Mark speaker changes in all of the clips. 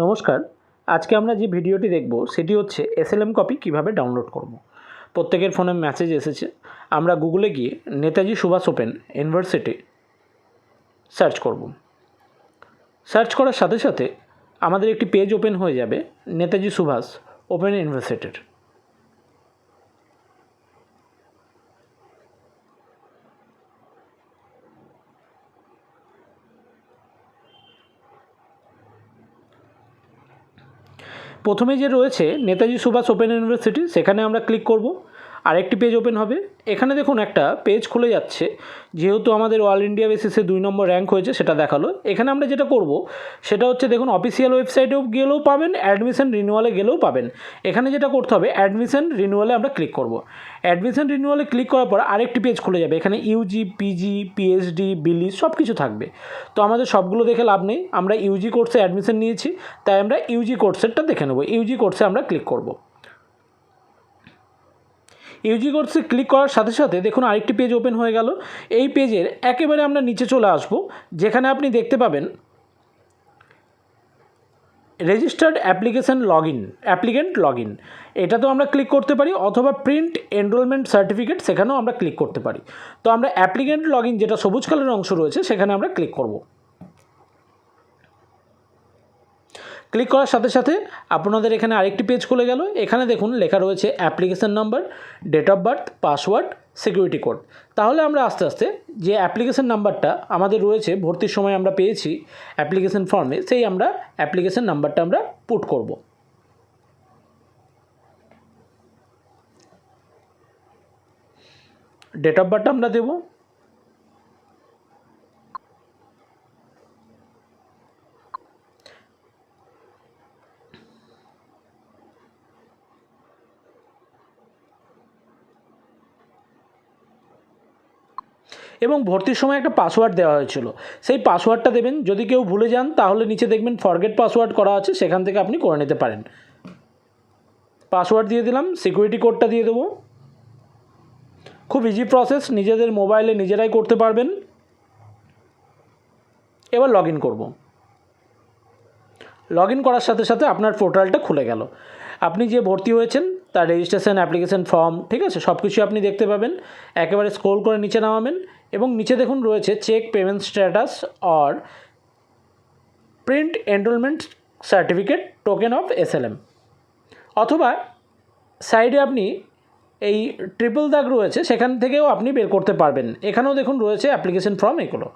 Speaker 1: নমস্কার। আজকে আমরা যে ভিডিওটি দেখব, সেটি হচ্ছে এসএলএম কপি কীভাবে ডাউনলোড করব। প্রত্যেকের ফোনে মেসেজ এসেছে। আমরা গুগলে গিয়ে Netaji Subhas open university search করব। সার্চ করার সাথে সাথে আমাদের একটি পেজ ওপেন হয়ে যাবে নেতাজি সুভাষ ওপেন ইউনিভার্সিটির। প্রথমে যে রয়েছে নেতাজি সুভাষ ওপেন ইউনিভার্সিটি সেখানে আমরা ক্লিক করব। আরেকটি পেজ ওপেন হবে। এখানে দেখুন একটা পেজ খুলে যাচ্ছে। যেহেতু আমাদের অল ইন্ডিয়া বেসিসে দুই নম্বর র্যাঙ্ক হয়েছে, সেটা দেখাল। এখানে আমরা যেটা করব, সেটা হচ্ছে দেখুন অফিসিয়াল ওয়েবসাইটেও গেলেও পাবেন অ্যাডমিশন রিনিউয়ালে গেলেও পাবেন। এখানে যেটা করতে হবে অ্যাডমিশন রিনিউয়ালে আমরা ক্লিক করব। অ্যাডমিশন রিনিউয়ালে ক্লিক করার পর আরেকটি পেজ খুলে যাবে। এখানে ইউজি পিজি পিএইচডি বিলি সব কিছু থাকবে। তো আমাদের সবগুলো দেখে লাভ নেই। আমরা ইউজি কোর্সে অ্যাডমিশন নিয়েছি, তাই আমরা ইউজি কোর্সেরটা দেখে নেব। ইউজি কোর্সে আমরা ক্লিক করব। ইউজি কোর্সে ক্লিক করার সাথে সাথে দেখুন আরেকটি পেজ ওপেন হয়ে গেল। এই পেজের একেবারে আমরা নিচে চলে আসব, যেখানে আপনি দেখতে পাবেন registered application log in applicant log in এটাতেও আমরা ক্লিক করতে পারি, অথবা প্রিন্ট এনরোলমেন্ট সার্টিফিকেট সেখানেও আমরা ক্লিক করতে পারি। তো আমরা অ্যাপ্লিকেন্ট লগ ইন যেটা সবুজ কালারের অংশ রয়েছে, সেখানে আমরা ক্লিক করব। ক্লিক করার সাথে সাথে আপনাদের এখানে আরেকটি পেজ খুলে গেল। এখানে দেখুন লেখা রয়েছে application number, date of birth, password, security code. তাহলে আমরা আস্তে আস্তে যে অ্যাপ্লিকেশান নাম্বারটা আমাদের রয়েছে, ভর্তির সময় আমরা পেয়েছি অ্যাপ্লিকেশান ফর্মে, সেই আমরা অ্যাপ্লিকেশান নাম্বারটা আমরা পুট করব। ডেট অফ বার্থটা আমরা দেবো। এবং ভর্তির সময় একটা পাসওয়ার্ড দেওয়া হয়েছিল। সেই পাসওয়ার্ডটা দেবেন, যদি কেউ ভুলে যান, তাহলে নিচে দেখবেন ফরগেট পাসওয়ার্ড করা আছে, সেখান থেকে আপনি করে নিতে পারেন। পাসওয়ার্ড দিয়ে দিলাম সিকিউরিটি কোডটা দিয়ে দেবো। খুব ইজি প্রসেস নিজেদের মোবাইলে নিজেরাই করতে পারবেন। এবার লগ ইন করব। লগ ইন করার সাথে সাথে আপনার পোর্টালটা খুলে গেল। আপনি যে ভর্তি হয়েছেন, তার রেজিস্ট্রেশন অ্যাপ্লিকেশন ফর্ম ঠিক আছে? সব কিছু আপনি দেখতে পাবেন। একেবারে স্ক্রোল করে নিচে নামাবেন। এবং নিচে দেখুন রয়েছে check payment status or print enrolment certificate token of SLM অথবা সাইডে আপনি এই ট্রিপল দাগ রয়েছে, সেখান থেকেও আপনি বের করতে পারবেন। এখানেও দেখুন রয়েছে অ্যাপ্লিকেশন ফর্ম এগুলো।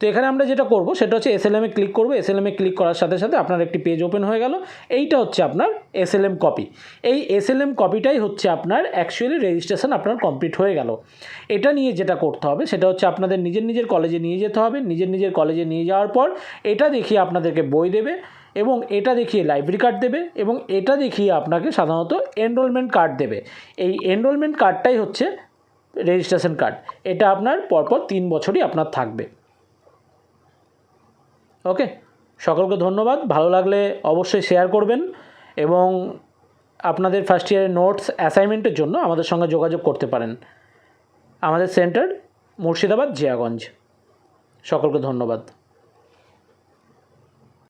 Speaker 1: তো এখানে আমরা যেটা করব, সেটা হচ্ছে এসএলএমে ক্লিক করব। এসএলএমে ক্লিক করার সাথে সাথে আপনার একটি পেজ ওপেন হয়ে গেল। এইটা হচ্ছে আপনার এসএলএম কপি এই এসএলএম কপিটাই হচ্ছে আপনার অ্যাকচুয়ালি রেজিস্ট্রেশন আপনার কমপ্লিট হয়ে গেল। এটা নিয়ে যেটা করতে হবে, সেটা হচ্ছে আপনাদের নিজের নিজের কলেজে নিয়ে যেতে হবে। নিজের নিজের কলেজে নিয়ে যাওয়ার পর এটা দেখিয়ে আপনাদেরকে বই দেবে এবং এটা দেখিয়ে লাইব্রেরি কার্ড দেবে এবং এটা দেখিয়ে আপনাকে সাধারণত এনরোলমেন্ট কার্ড দেবে। এই এনরোলমেন্ট কার্ডটাই হচ্ছে রেজিস্ট্রেশন কার্ড এটা আপনার পরপর তিন বছরই আপনার থাকবে। ওকে, সকলকে ধন্যবাদ। ভালো লাগলে অবশ্যই শেয়ার করবেন এবং আপনাদের ফার্স্ট ইয়ারের নোটস অ্যাসাইনমেন্টের জন্য আমাদের সঙ্গে যোগাযোগ করতে পারেন। আমাদের সেন্টার মুর্শিদাবাদ জিয়াগঞ্জ সকলকে ধন্যবাদ।